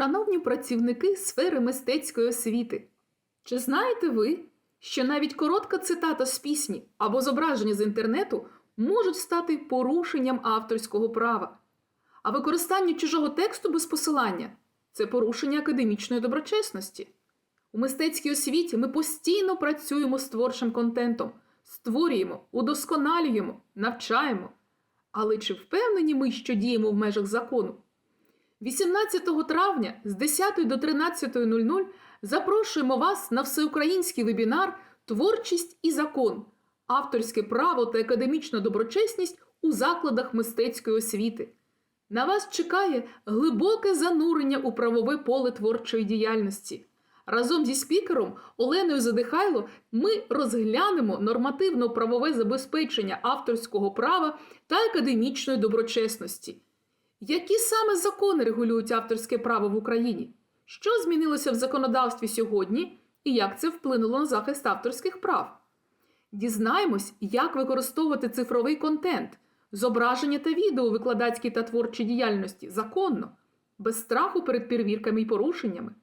Шановні працівники сфери мистецької освіти, чи знаєте ви, що навіть коротка цитата з пісні або зображення з інтернету можуть стати порушенням авторського права, а використання чужого тексту без посилання це порушення академічної доброчесності. У мистецькій освіті ми постійно працюємо з творчим контентом, створюємо, удосконалюємо, навчаємо. Але чи впевнені ми, що діємо в межах закону? 18 травня з 10 до 13.00 запрошуємо вас на всеукраїнський вебінар Творчість і закон, авторське право та академічна доброчесність у закладах мистецької освіти. На вас чекає глибоке занурення у правове поле творчої діяльності. Разом зі спікером Оленою Задихайло ми розглянемо нормативно-правове забезпечення авторського права та академічної доброчесності. Які саме закони регулюють авторське право в Україні? Що змінилося в законодавстві сьогодні і як це вплинуло на захист авторських прав? Дізнаємось, як використовувати цифровий контент, зображення та відео у викладацькій та творчій діяльності законно, без страху перед перевірками і порушеннями.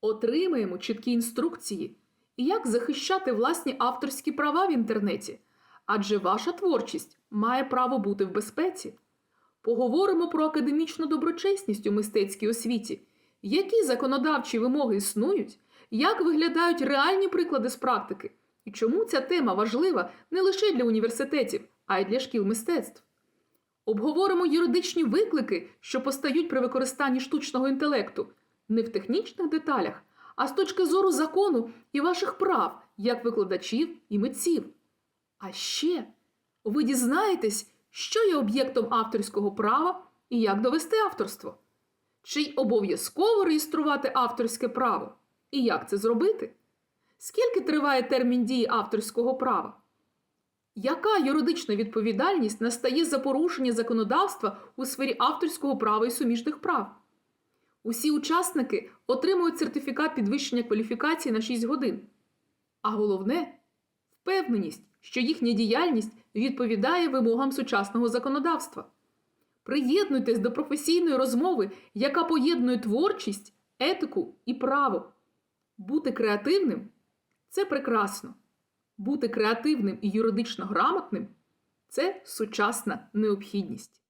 Отримаємо чіткі інструкції, як захищати власні авторські права в інтернеті, адже ваша творчість має право бути в безпеці. Поговоримо про академічну доброчесність у мистецькій освіті, які законодавчі вимоги існують, як виглядають реальні приклади з практики, і чому ця тема важлива не лише для університетів, а й для шкіл мистецтв. Обговоримо юридичні виклики, що постають при використанні штучного інтелекту, не в технічних деталях, а з точки зору закону і ваших прав як викладачів і митців. А ще ви дізнаєтесь, що є об'єктом авторського права і як довести авторство. Чи обов'язково реєструвати авторське право? І як це зробити? Скільки триває термін дії авторського права? Яка юридична відповідальність настає за порушення законодавства у сфері авторського права і суміжних прав? Усі учасники отримують сертифікат підвищення кваліфікації на 6 годин. А головне впевненість, що їхня діяльність відповідає вимогам сучасного законодавства. Приєднуйтесь до професійної розмови, яка поєднує творчість, етику і право. Бути креативним це прекрасно. Бути креативним і юридично грамотним це сучасна необхідність.